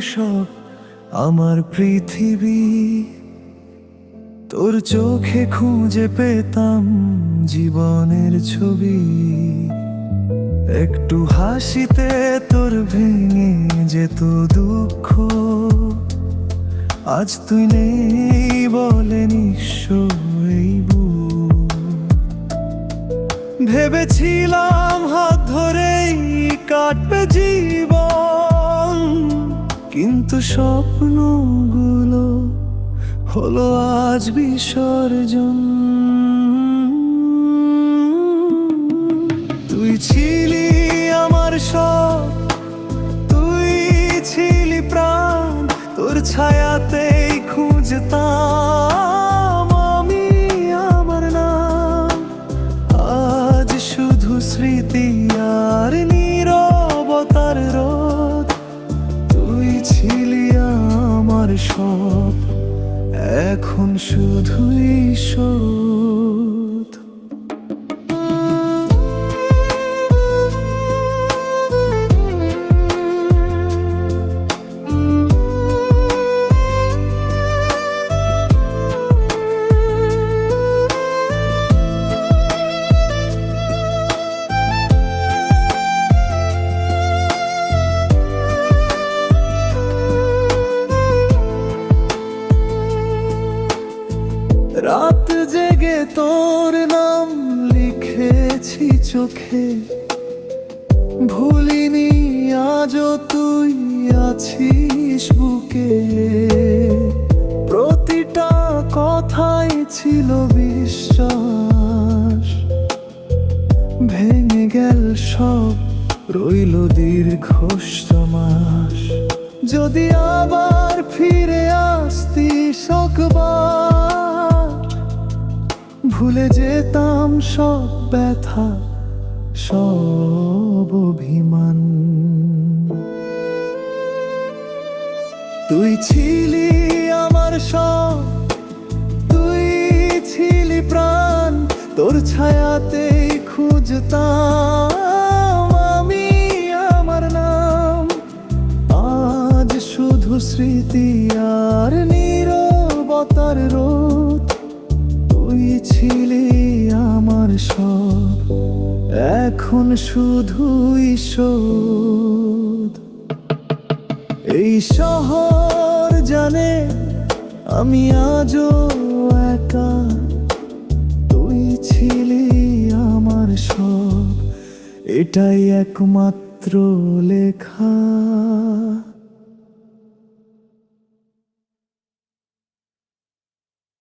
সব, আমার পৃথিবী তোর চোখে খুঁজে পেতাম জীবনের ছবি একটু হাসিতে তোর ভেঙে যেত দুঃখ আজ তুই নেই বলে নিঃস্ব। ভেবেছিলাম হাত ধরেই কাটবে জীবন, কিন্তু স্বপ্নগুলো হলো আজ বিসর্জন। তুই ছিলি আমার সব, তুই ছিলি প্রাণ, তোর ছায়াতেই খুঁজতাম। সব এখন শুধুই শোধ জেগে তোর নাম লিখেছি চোখে। ভুলিনি আজও তুই আছিস বুকে। প্রতিটা কথাই ছিল বিশ্বাস। ভেঙে গেল সব, রইল দীর্ঘ মাস যদি আবার ভুলে যেতাম সব ব্যথা, সব অভিমান। তুই ছিলি আমার সব, তুই ছিলি প্রাণ, তোর ছায়াতেই খুঁজতাম আমি আমার নাম। আজ শুধু স্মৃতি আর নীরবতার রোদ তুই ছিলি আমার সব, এখন শুধুই শোধ। এই শহর জানে আমি আজও একা, তুই ছিলি আমার সব, এটাই একমাত্র লেখা।